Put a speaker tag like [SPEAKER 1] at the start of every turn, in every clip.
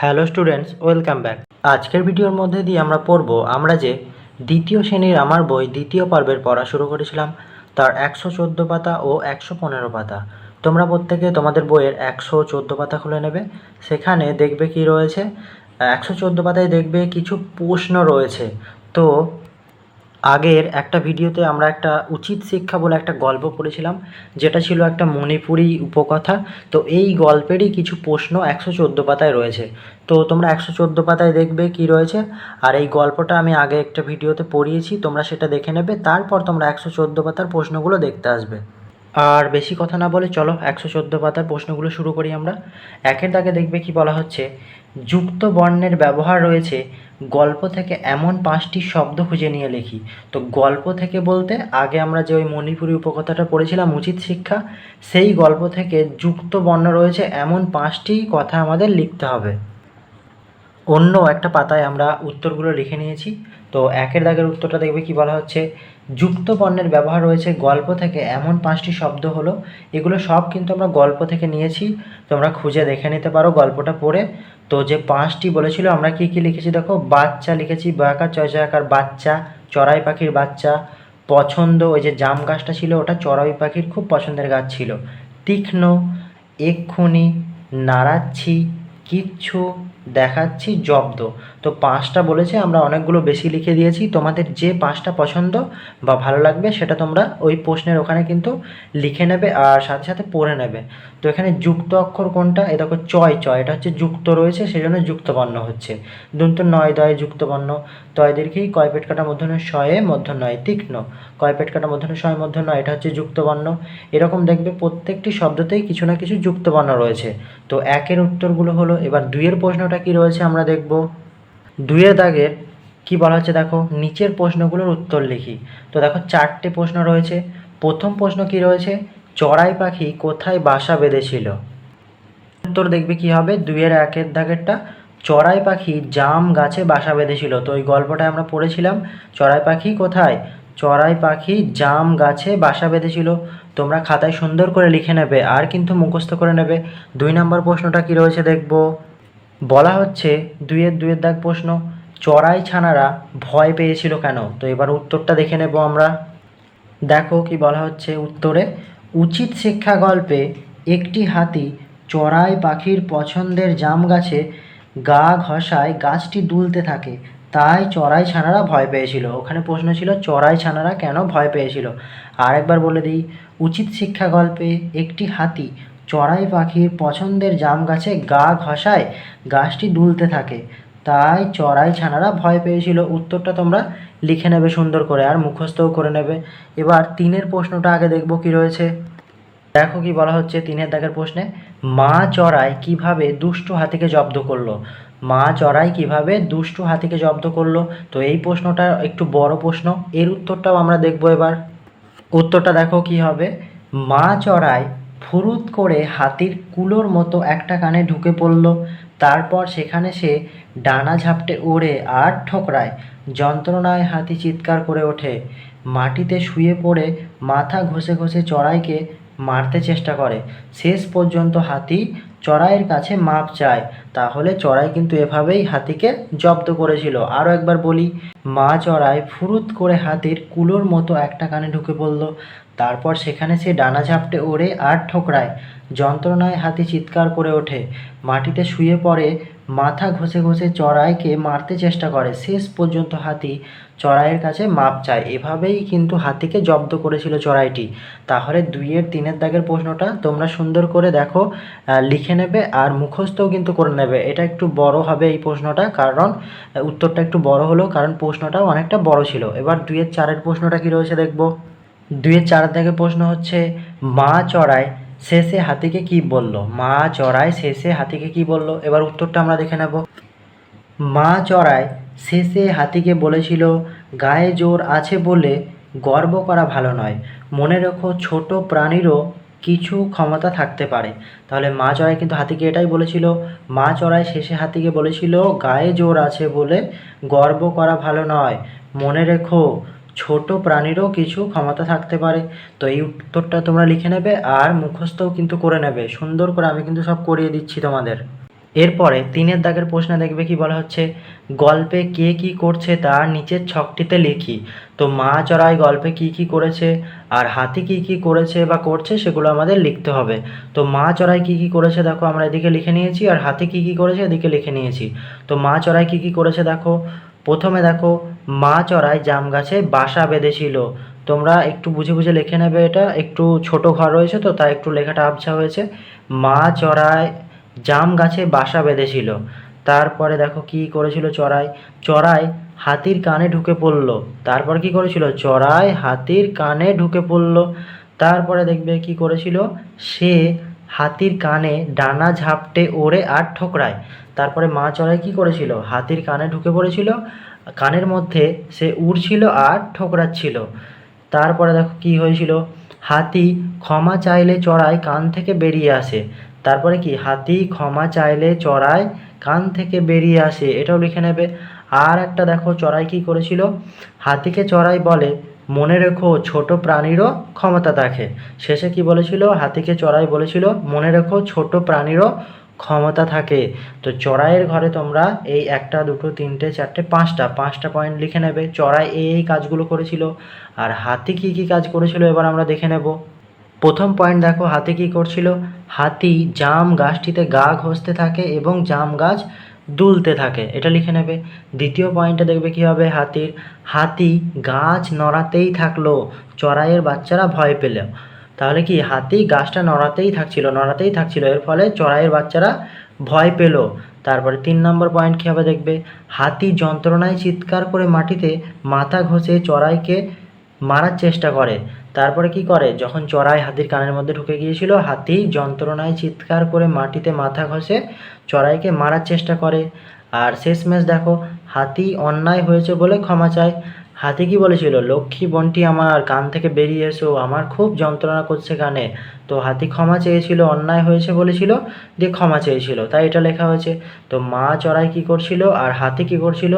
[SPEAKER 1] Hello students, welcome back. আজকের ভিডিওর মধ্যে দিয়ে আমরা পড়ব, আমরা যে দ্বিতীয় শ্রেণির আমার বই, দ্বিতীয় পর্বের পড়া শুরু করেছিলাম, তার একশো চোদ্দ পাতা ও একশো পনেরো পাতা। তোমরা প্রত্যেকে তোমাদের বইয়ের একশো চোদ্দ পাতা খুলে নেবে। সেখানে দেখবে কি রয়েছে, একশো চোদ্দ পাতায় দেখবে কিছু প্রশ্ন রয়েছে। তো আগের একটা ভিডিওতে আমরা একটা উচিত শিক্ষা বলে একটা গল্প পড়েছিলাম, যেটা ছিল একটা মণিপুরি উপকথা। তো এই গল্পেরই কিছু প্রশ্ন একশো চোদ্দ পাতায় রয়েছে। তো তোমরা একশো চোদ্দ পাতায় দেখবে কি রয়েছে। আর এই গল্পটা আমি আগে একটা ভিডিওতে পড়িয়েছি, তোমরা সেটা দেখে নেবে, তারপর তোমরা একশো চোদ্দ পাতার প্রশ্নগুলো দেখতে আসবে। আর বেশি কথা না বলে চলো একশো চোদ্দ পাতার প্রশ্নগুলো শুরু করি আমরা। একের দাগে দেখবে কি বলা হচ্ছে যুক্ত বর্ণের ব্যবহার রয়েছে, গল্প থেকে এমন পাঁচটি শব্দ খুঁজে নিয়ে লিখি। তো গল্প থেকে বলতে, আগে আমরা যে ওই মণিপুরি উপকথাটা পড়েছিলাম, উচিত শিক্ষা, সেই গল্প থেকে যুক্ত বর্ণ রয়েছে, এমন পাঁচটি কথা আমাদের লিখতে হবে। অন্য একটা পাতায় আমরা উত্তরগুলো লিখে নিয়েছি। তো একের দাগের উত্তরটা দেখবে কি বলা হচ্ছে? যুক্ত বর্ণের ব্যবহার রয়েছে। গল্প থেকে এমন পাঁচটি শব্দ হলো। এগুলো সব কিন্তু আমরা গল্প থেকে নিয়েছি। তোমরা খুঁজে দেখে নিতে পারো গল্পটা পড়ে। তো যে পাঁচটি বলেছিল, আমরা কি কি লিখেছি দেখো? বাচ্চা লিখেছি বয়াকার চয়চয়াকার বাচ্চা, চড়াই পাখির বাচ্চা, পছন্দ, ওই যে জাম গাছটা ছিল, ওটা চড়াই পাখির খুব পছন্দের গাছ ছিল। তীক্ষ্ণ, এক্ষুনি, নাড়াচ্ছি, কিচ্ছু দেখাচ্ছি, জব্দ। তো পাঁচটা বলেছে, আমরা অনেকগুলো বেশি লিখে দিয়েছি। তোমাদের যে পাঁচটা পছন্দ বা ভালো লাগবে, সেটা তোমরা ওই প্রশ্নের ওখানে কিন্তু লিখে নেবে আর সাথে সাথে পড়ে নেবে। তো এখানে যুক্ত অক্ষর কোনটা? এ দেখো, চয় চয়। এটা হচ্ছে যুক্ত রয়েছে সেই জন্য যুক্তবর্ণ হচ্ছে। দন্ত নয়, দয় যুক্তবর্ণ তয় কয় পেট কাটা, মধ্যে শয়ে, মধ্য নয়, তীক্ষ্ণ। কয় পেট কাটা, মধ্য শয়, মধ্য নয়, এটা হচ্ছে যুক্তবর্ণ এরকম দেখবে প্রত্যেকটি শব্দতেই কিছু না কিছু যুক্তবর্ণ রয়েছে। তো একের উত্তরগুলো হলো, এবার দুইয়ের প্রশ্নটা কি রয়েছে আমরা দেখব। দুইয়ের দাগের কি বলা হচ্ছে দেখো? নিচের প্রশ্নগুলোর উত্তর লিখি। তো দেখো, চারটে প্রশ্ন রয়েছে। প্রথম প্রশ্ন কি রয়েছে? চড়াই পাখি কোথায় বাসা বেঁধেছিল? উত্তর দেখবে কি হবে? দুইয়ের একের দাগেরটা, চড়াই পাখি জাম গাছে বাসা বেঁধেছিল। তো ওই গল্পটা আমরা পড়েছিলাম, চড়াই পাখি কোথায়? চড়াই পাখি জাম গাছে বাসা বেঁধেছিল। তোমরা খাতায় সুন্দর করে লিখে নেবে, আর কিন্তু মুখস্থ করে নেবে। দুই নম্বর প্রশ্নটা কি রয়েছে দেখব? বলা হচ্ছে দুইয়ের দুইয়ের দাগ প্রশ্ন, চড়াই ছানারা ভয় পেয়েছিল কেন? তো এবার উত্তরটা দেখে নেব আমরা। দেখো কি বলা হচ্ছে উত্তরে, উচিত শিক্ষা গল্পে একটি হাতি চড়াই পাখির পছন্দের জাম গাছে গা ঘষায় গাছটি দুলতে থাকে, তাই চড়াই ছানারা ভয় পেয়েছিল। ওখানে প্রশ্ন ছিল, চড়াই ছানারা কেন ভয় পেয়েছিল? আর একবার বলে দিই, উচিত শিক্ষা গল্পে একটি হাতি চড়াই পাখির পছন্দের জাম গাছে গা ঘষায় গাছটি দুলতে থাকে। তাই চড়াই ছানারা ভয় পেয়েছিল। উত্তরটা তোমরা লিখে নেবে সুন্দর করে আর মুখস্থও করে নেবে। এবার তিনের প্রশ্নটা আগে দেখব কি রয়েছে। দেখো কি বলা হচ্ছে তিনের দাগের প্রশ্নে। মা চড়াই কীভাবে দুষ্টু হাতিকে জব্দ করল? মা চড়াই কীভাবে দুষ্টু হাতিকে জব্দ করল? তো এই প্রশ্নটা একটু বড় প্রশ্ন। এর উত্তরটাও আমরা দেখব এবার। উত্তরটা দেখো কি হবে। মা চড়াই ফুরুত করে হাতির কুলোর মতো একটা কানে ঢুকে পড়ল। তারপর সেখানে সে ডানা ঝাপটে ওড়ে আর ঠোকরায়। যন্ত্রণায় হাতি চিৎকার করে ওঠে। মাটিতে শুয়ে পড়ে মাথা ঘষে ঘষে চড়াইকে মারতে চেষ্টা করে। শেষ পর্যন্ত হাতি চড়াইয়ের কাছে মাপ চায়। তাহলে চড়াই কিন্তু এভাবেই হাতিকে জব্দ করেছিল। আরও একবার বলি, মা চড়াই ফুরুত করে হাতির কুলোর মতো একটা কানে ঢুকে পড়ল। তারপর সেখানে সে ডানা ঝাপটে ওড়ে আর ঠোকরায়, যন্ত্রণায় হাতি চিৎকার করে ওঠে। মাটিতে শুয়ে পড়ে, মাথা ঘষে ঘষে চড়াইকে মারতে চেষ্টা করে। শেষ পর্যন্ত হাতি চড়াইয়ের কাছে মাপ চায়। এভাবেই কিন্তু হাতিকে জব্দ করেছিল চড়াইটি। তাহলে দুইয়ের তিনের দাগের প্রশ্নটা তোমরা সুন্দর করে দেখো লিখে নেবে আর মুখস্থও কিন্তু করে নেবে। এটা একটু বড় হবে এই প্রশ্নটা, কারণ উত্তরটা একটু বড় হলো, কারণ প্রশ্নটাও অনেকটা বড় ছিল। এবার দুইয়ের চারের প্রশ্নটা কী রয়েছে দেখব। দুইয়ের চার দাগের প্রশ্ন হচ্ছে, মা চড়ায় শেষে হাতিকে কি বলল? মা চড়ায় শেষে হাতিকে কি বলল? এবার উত্তরটা আমরা দেখে নেব। মা চড়ায় শেষে হাতিকে বলেছিল, গায়ে জোর আছে বলে গর্ব করা ভালো নয়। মনে রেখো ছোট প্রাণীরও কিছু ক্ষমতা থাকতে পারে। তাহলে মা চড়াই কিন্তু হাতিকে এটাই বলেছিল। মা চড়াই শেষে হাতিকে বলেছিল, গায়ে জোর আছে বলে গর্ব করা ভালো নয়। মনে রেখো ছোট প্রাণীরও কিছু ক্ষমতা থাকতে পারে। তো এই উত্তরটা তোমরা লিখে নেবে আর মুখস্থও কিন্তু করে নেবে। সুন্দর করে আমি কিন্তু সব করিয়ে দিচ্ছি তোমাদের। এরপরে তিনের দাগের প্রশ্নে দেখবে কি বলা হচ্ছে, গল্পে কে কি করছে তার নিচের ছকটিতে লিখি। তো মা চড়াই গল্পে কি কি করেছে আর হাতি কি কি করেছে বা করছে সেগুলো আমাদের লিখতে হবে। তো মা চড়াই কি কি করেছে দেখো আমরা এদিকে লিখে নিয়েছি আর হাতি কি কি করেছে এদিকে লিখে নিয়েছি। তো মা চড়াই কি কি করেছে দেখো প্রথমে দেখো, মা চড়াই জাম গাছে বাসা বেঁধেছিল। তোমরা একটু বুঝে বুঝে লিখে নেবে এটা। একটু ছোট ঘর রয়েছে তো, তাই একটু লেখাটা আবছা হয়েছে। মা চড়ায় জাম গাছে বাসা বেঁধেছিল। তারপরে দেখো কি করেছিল চড়াই চড়াই হাতির কানে ঢুকে পড়ল। তারপর কি করেছিল? চড়াই হাতির কানে ঢুকে পড়ল। তারপরে দেখবে কি করেছিল? সে হাতির কানে ডানা ঝাপটে ওড়ে আর ঠোকরায়। তারপরে মা চড়াই কী করেছিল? হাতির কানে ঢুকে পড়েছিল, কানের মধ্যে সে উড়ছিল আর ঠোকরাচ্ছিল। তারপরে দেখো কি হয়েছিল? হাতি ক্ষমা চাইলে চড়াই কান থেকে বেরিয়ে আসে। তারপরে কি? হাতি ক্ষমা চাইলে চড়াই কান থেকে বেরিয়ে আসে। এটাও লিখে নেবে। আর একটা দেখো, চড়াই কি করেছিল? হাতিকে চড়াই বলে মনে রেখো, ছোট প্রাণীরও ক্ষমতা থাকে শেষে কি বলেছিল? হাতিকে চড়াই বলেছিল, মনে রেখো, ছোট প্রাণীরও ক্ষমতা থাকে। তো চড়াইয়ের ঘরে তোমরা এই একটা, দুটো, তিনটে, চারটে, পাঁচটা পাঁচটা পয়েন্ট লিখে নেবে। চড়াই এই এই কাজগুলো করেছিল। আর হাতি কী কী কাজ করেছিল এবার আমরা দেখে নেব। প্রথম পয়েন্ট দেখো, হাতি কী করছিল? হাতি জাম গাছটিতে গা ঘষতে থাকে এবং জাম গাছ দুলতে থাকে। এটা লিখে নেবে। দ্বিতীয় পয়েন্টে দেখবে কী হবে? হাতির, হাতি গাছ নড়াতেই থাকল। চড়াইয়ের বাচ্চারা ভয় পেল। তাহলে কি? হাতি গাছটা নড়াতেই থাকছিল নড়াতেই থাকছিল। এর ফলে চড়াইয়ের বাচ্চারা ভয় পেল। তারপরে তিন নম্বর পয়েন্ট কী হবে দেখবে? হাতি যন্ত্রণায় চিৎকার করে মাটিতে মাথা ঘষে চড়াইকে মারার চেষ্টা করে। তারপরে কি করে? যখন চড়াই হাতির কানের মধ্যে ঢুকে গিয়েছিল, হাতি যন্ত্রণায় চিৎকার করে মাটিতে মাথা ঘষে চড়াইকে মারার চেষ্টা করে। আর শেষমেশ দেখো, হাতি অন্যায় হয়েছে বলে ক্ষমা চায়। হাতি কি বলেছিল, লক্ষ্মী বন্টি আমার কান থেকে বেরিয়ে এসো, আমার খুব যন্ত্রণা করছে কানে। তো হাতি ক্ষমা চেয়েছিল, অন্যায় হয়েছে বলেছিল দিয়ে ক্ষমা চেয়েছিল, তাই এটা লেখা হয়েছে। তো মা চড়াই কি করছিল আর হাতি কি করছিল?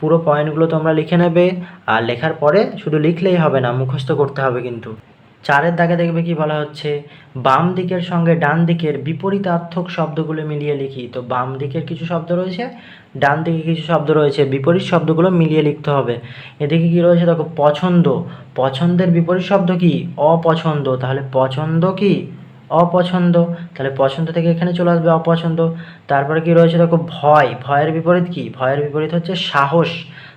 [SPEAKER 1] পুরো পয়েন্টগুলো তোমরা লিখে নেবে, আর লেখার পরে শুধু লিখলেই হবে না, মুখস্থ করতে হবে কিন্তু। চারের দাগে দেখবে কি বলা হচ্ছে? বাম দিকের সঙ্গে ডান দিকের বিপরীতার্থক শব্দগুলো মিলিয়ে লিখি। তো বাম দিকের কিছু শব্দ রয়েছে, ডান দিকে কিছু শব্দ রয়েছে, বিপরীত শব্দগুলো মিলিয়ে লিখতে হবে। এদিকে কি রয়েছে? দেখো, পছন্দ। পছন্দের বিপরীত শব্দ কি? অপছন্দ। তাহলে পছন্দ কি? অপছন্দ। তাহলে পছন্দ থেকে এখানে চলে আসবে অপছন্দ। তারপরে কি রয়েছে? দেখো, ভয়। ভয়ের বিপরীত কি? ভয়ের বিপরীত হচ্ছে সাহস।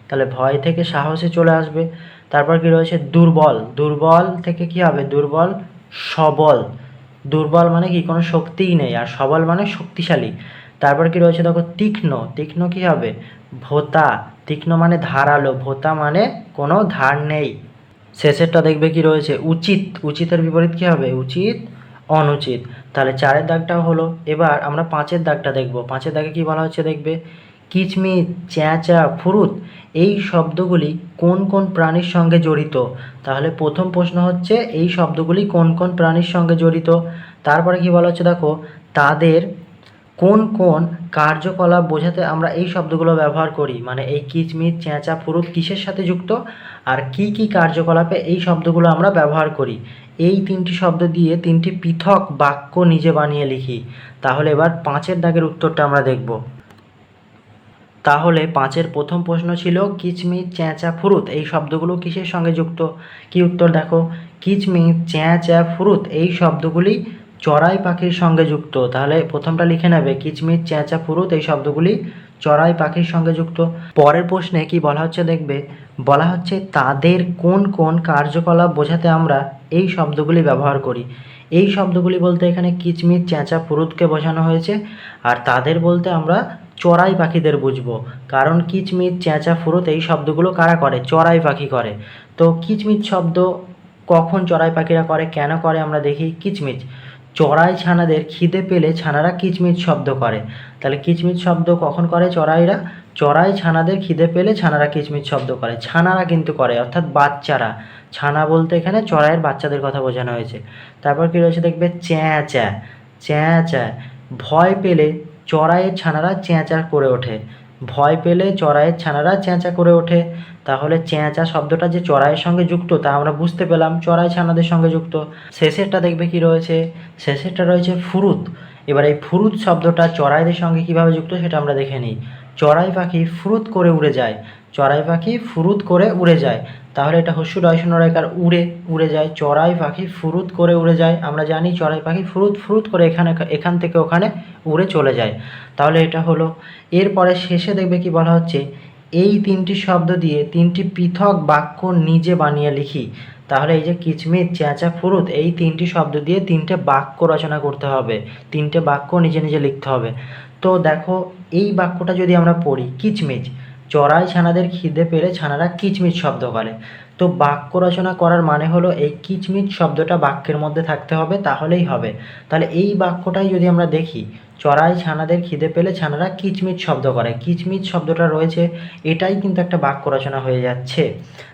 [SPEAKER 1] তাহলে ভয় থেকে সাহসে চলে আসবে। তারপর কি রয়েছে? দুর্বল। দুর্বল থেকে কি হবে? দুর্বল সবল। দুর্বল মানে কি? কোনো শক্তিই নেই। আর সবল মানে শক্তিশালী। তারপর কি রয়েছে? দেখো, তীক্ষ্ণ। তীক্ষ্ণ কি হবে? ভোতা। তীক্ষ্ণ মানে ধারালো। ভোতা মানে কোনো ধার নেই। শেষেরটা দেখবে কি রয়েছে? উচিত। উচিতের বিপরীত কি হবে? উচিত, অনুচিত। তাহলে চারের দাগটা হলো। এবার আমরা পাঁচের দাগটা দেখব। পাঁচের দাগে কি বলা হচ্ছে দেখবে? কিচমিচ, চেঁচা, ফুরুত এই শব্দগুলি কোন কোন প্রাণীর সঙ্গে জড়িত? তাহলে প্রথম প্রশ্ন হচ্ছে, এই শব্দগুলি কোন কোন প্রাণীর সঙ্গে জড়িত? তারপরে কি বলা হচ্ছে দেখো, তাদের কোন কোন কার্যকলাপ বোঝাতে আমরা এই শব্দগুলো ব্যবহার করি? মানে এই কিচমিচ, চেঁচা, ফুরুত কিসের সাথে যুক্ত? আর কি কি কার্যকলাপে এই শব্দগুলো আমরা ব্যবহার করি? এই তিনটি শব্দ দিয়ে তিনটি পৃথক বাক্য নিজে বানিয়ে লিখি। তাহলে এবার পাঁচের দাগের উত্তরটা আমরা দেখব। তাহলে পাঁচের প্রথম প্রশ্ন ছিল কিচমিচ, চেঁচা, ফুরুত। এই শব্দগুলো কিসের সঙ্গে যুক্ত? কি উত্তর দেখো? কিচমিচ, চেঁচা, ফুরুত, এই শব্দগুলি চড়াই পাখির সঙ্গে যুক্ত। তাহলে প্রথমটা লিখে নেবে, কিচমিচ, চেঁচা, ফুরুত, এই শব্দগুলি চড়াই পাখির সঙ্গে যুক্ত। পরের প্রশ্নে কি বলা হচ্ছে দেখবে? বলা হচ্ছে তাদের কোন কোন কার্যকলাপ বোঝাতে আমরা এই শব্দগুলি ব্যবহার করি। এই শব্দগুলি বলতে এখানে কিচমিচ, চেঁচা, ফুরুতকে বোঝানো হয়েছে। আর তাদের বলতে আমরা চড়াই পাখিদের বুঝব। কারণ কিচমিচ, চেঁচা, ফুরুত এই শব্দগুলো কারা করে? চড়াই পাখি করে। তো কিচমিচ শব্দ কখন চড়াই পাখিরা করে, কেন করে আমরা দেখি? কিচমিচ। চড়াই ছানাদের খিদে পেলে ছানারা কিচমিচ শব্দ করে। তাহলে কিচমিচ শব্দ কখন করে চড়াইরা চড়াই ছানাদের খিদে পেলে ছানারা কিচমিচ শব্দ করে। ছানারা কিন্তু করে, অর্থাৎ বাচ্চারা। ছানা বলতে এখানে চড়াইয়ের বাচ্চাদের কথা বোঝানো হয়েছে। তারপর কী রয়েছে দেখবে? চ্যাঁ চ্যাঁ চ্যাঁ চ্যাঁ ভয় পেলে চড়াইয়ের ছানারা চেঁচা করে ওঠে। ভয় পেলে চড়াইয়ের ছানারা চেঁচা করে ওঠে। তাহলে চেঁচা শব্দটা যে চড়াইয়ের সঙ্গে যুক্ত, তা আমরা বুঝতে পেলাম চড়াই ছানাদের সঙ্গে যুক্ত। শেষেরটা দেখবে কি রয়েছে? শেষেরটা রয়েছে ফুরুত। এবার এই ফুরুত শব্দটা চড়াইদের সঙ্গে কীভাবে যুক্ত সেটা আমরা দেখে নিই। চড়াই পাখি ফুরুত করে উড়ে যায়। চড়াই পাখি ফুরুত করে উড়ে যায়। তাহলে এটা হস্যু ডয়সন রেখার উড়ে উড়ে যায়। চড়াই পাখি ফুরুত করে উড়ে যায়। আমরা জানি চড়াই পাখি ফুরুত ফুরুত করে এখানে, এখান থেকে ওখানে উড়ে চলে যায়। তাহলে এটা হলো। এরপরে শেষে দেখবে কি বলা হচ্ছে, এই তিনটি শব্দ দিয়ে তিনটি পৃথক বাক্য নিজে বানিয়ে লিখি। তাহলে এই যে কিচমিচ চেঁচা ফুরুত, এই তিনটি শব্দ দিয়ে তিনটে বাক্য রচনা করতে হবে। তিনটে বাক্য নিজে নিজে লিখতে হবে। তো দেখো, এই বাক্যটা যদি আমরা পড়ি, কিচমিচ চড়াই ছানাদের খিদে পেলে ছানারা কিচমিচ শব্দ করে তো বাক্য রচনা করার মানে হলো, এই কিচমিচ শব্দটা বাক্যের মধ্যে থাকতে হবে, তাহলেই হবে। তাহলে এই বাক্যটাই যদি আমরা দেখি, চড়াই ছানাদের খিদে পেলে ছানারা কিচমিচ শব্দ করে। কিচমিচ শব্দটা রয়েছে, এটাই কিন্তু একটা বাক্য রচনা হয়ে যাচ্ছে।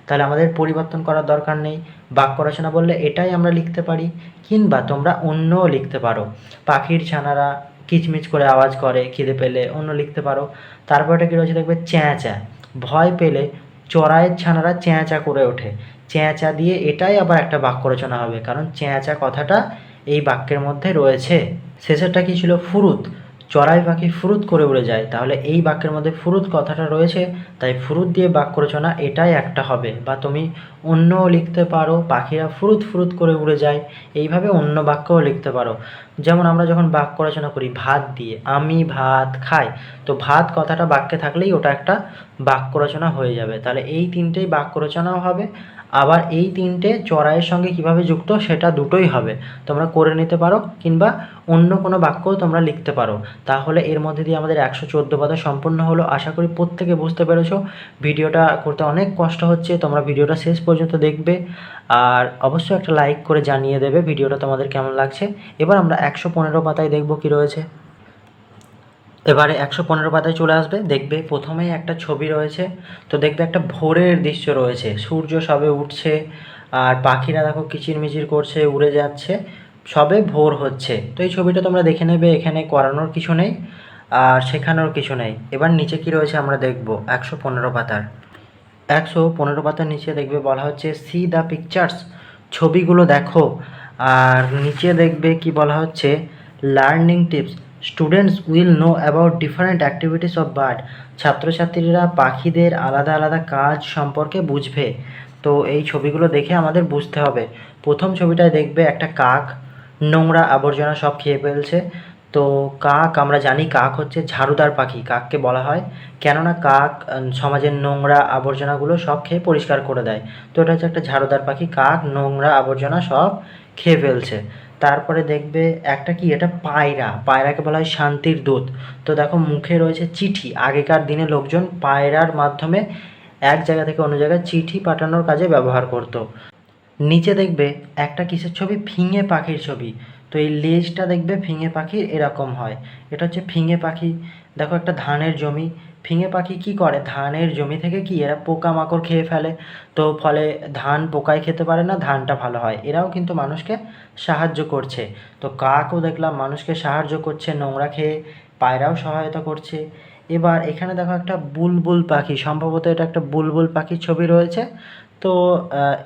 [SPEAKER 1] তাহলে আমাদের পরিবর্তন করার দরকার নেই। বাক্য রচনা বললে এটাই আমরা লিখতে পারি, কিংবা তোমরা অন্যও লিখতে পারো। পাখির ছানারা কিচমিচ করে আওয়াজ করে, খিদে পেলে অন্য লিখতে পারো। তারপরটা কী রয়েছে দেখবে? চ্যাঁচা। ভয় পেলে চড়াইয়ের ছানারা চ্যাঁচা করে ওঠে। চ্যাঁচা দিয়ে এটাই আবার একটা বাক্য রচনা হবে। কারণ চ্যাঁচা কথাটা এই বাক্যের মধ্যে রয়েছে। শেষেরটা কি ছিল? ফুরুত। চড়াই পাখি ফুরুত করে উড়ে যায়। তাহলে এই বাক্যের মধ্যে ফুরুত কথাটা রয়েছে। তাই ফুরুত দিয়ে বাক্য রচনা এটাই একটা হবে। বা তুমি অন্যও লিখতে পারো, পাখিরা ফুরুত ফুরুত করে উড়ে যায়, এইভাবে অন্য বাক্যও লিখতে পারো। যেমন আমরা যখন বাক্য রচনা করি, ভাত দিয়ে, আমি ভাত খাই, তো ভাত কথাটা বাক্যে থাকলেই ওটা একটা বাক্য রচনা হয়ে যাবে। তাহলে এই তিনটেই বাক্য রচনাও হবে, আবার এই তিনটে চড়াইয়ের সঙ্গে কীভাবে যুক্ত সেটা দুটোই হবে। তোমরা করে নিতে পারো, কিংবা অন্য কোনো বাক্যও তোমরা লিখতে পারো। তাহলে এর মধ্যে দিয়ে আমাদের একশো চোদ্দ পাতা সম্পূর্ণ হলো। আশা করি প্রত্যেকে বুঝতে পেরেছ, ভিডিওটা করতে অনেক কষ্ট হচ্ছে, তোমরা ভিডিওটা শেষ পর্যন্ত দেখবে। আর অবশ্যই একটা লাইক করে জানিয়ে দেবে ভিডিওটা তোমাদের কেমন লাগছে। এবার আমরা একশো পনেরো পাতায় দেখব কী রয়েছে। এবারে একশো পনেরো পাতায় চলে আসবে। দেখবে প্রথমেই একটা ছবি রয়েছে। তো দেখবে একটা ভোরের দৃশ্য রয়েছে। সূর্য সবে উঠছে, আর পাখিরা দেখো কিচিরমিচির করছে, উড়ে যাচ্ছে। সবে ভোর হচ্ছে। তো এই ছবিটা তোমরা দেখে নেবে, এখানে করানোর কিছু নেই, আর শেখানোর কিছু নেই। এবার নিচে কি রয়েছে আমরা দেখব একশো পনেরো পাতার। একশো পনেরো পাতার নিচে দেখবে বলা হচ্ছে সি দ্য পিকচার্স ছবিগুলো দেখো। আর নিচে দেখবে কি বলা হচ্ছে learning tips students will know about different activities of bird ছাত্রছাত্রীরা পাখিদের আলাদা আলাদা কাজ সম্পর্কে বুঝবে। তো এই ছবিগুলো দেখে আমাদের বুঝতে হবে। প্রথম ছবিটায় দেখবে একটা কাক, নোংরা আবর্জনা সব খেয়ে ফেলছে। তো কাক, আমরা জানি কাক হচ্ছে ঝাড়ুদার পাখি। কাককে বলা হয়। কেননা কাক সমাজের নোংরা আবর্জনাগুলো সব খেয়ে পরিষ্কার করে দেয়। তো এটা হচ্ছে একটা ঝাড়ুদার পাখি। কাক, নোংরা আবর্জনা সব খেয়ে ফেলছে। তারপরে দেখবে একটা কি? এটা পায়রা। পায়রাকে বলা হয় শান্তির দূত। তো দেখো, মুখে রয়েছে চিঠি। আগেকার দিনে লোকজন পায়রার মাধ্যমে এক জায়গা থেকে অন্য জায়গায় চিঠি পাঠানোর কাজে ব্যবহার করতো। নিচে দেখবে একটা কিসের ছবি? ফিঙে পাখির ছবি। তো এই লেজটা দেখবে ফিঙে পাখির এরকম হয়। এটা হচ্ছে ফিঙে পাখি। দেখো একটা ধানের জমি। ফিঙে পাখি কি করে? ধানের জমি থেকে কি এরা পোকামাকড় খেয়ে ফেলে? তো ফলে ধান পোকায় খেতে পারে না, ধানটা ভালো হয়। এরাও কিন্তু মানুষকে সাহায্য করছে। তো কাকও দেখলাম মানুষকে সাহায্য করছে, নোংরা খেয়ে পায়রাও সহায়তা করছে। এবার এখানে দেখো একটা বুলবুল পাখি। সম্ভবত এটা একটা বুলবুল পাখির ছবি রয়েছে। তো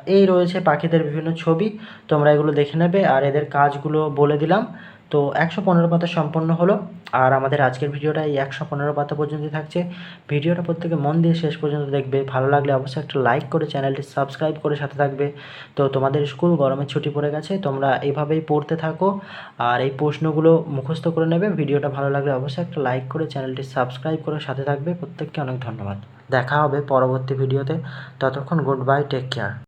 [SPEAKER 1] এই রয়েছে পাখিদের বিভিন্ন ছবি। তোমরা এগুলো দেখে নেবে। আর এদের কাজগুলো বলে দিলাম। তো, একশো পনেরো পাতা সম্পন্ন হলো। আর আমাদের আজকের ভিডিওটা এই একশো পনেরো পাতা পর্যন্তই থাকছে। ভিডিওটা প্রত্যেকে মন দিয়ে শেষ পর্যন্ত দেখবে। ভালো লাগলে অবশ্যই একটা লাইক করে চ্যানেলটি সাবস্ক্রাইব করে সাথে থাকবে। তো, তোমাদের স্কুল গরমের ছুটি পড়ে গেছে। তোমরা এভাবেই পড়তে থাকো। আর এই প্রশ্নগুলো মুখস্থ করে নেবে। ভিডিওটা ভালো লাগলে অবশ্যই একটা লাইক করে চ্যানেলটি সাবস্ক্রাইব করে সাথে থাকবে। প্রত্যেককে অনেক ধন্যবাদ। দেখা হবে পরবর্তী ভিডিওতে। ততক্ষণ গুড বাই টেক কেয়ার।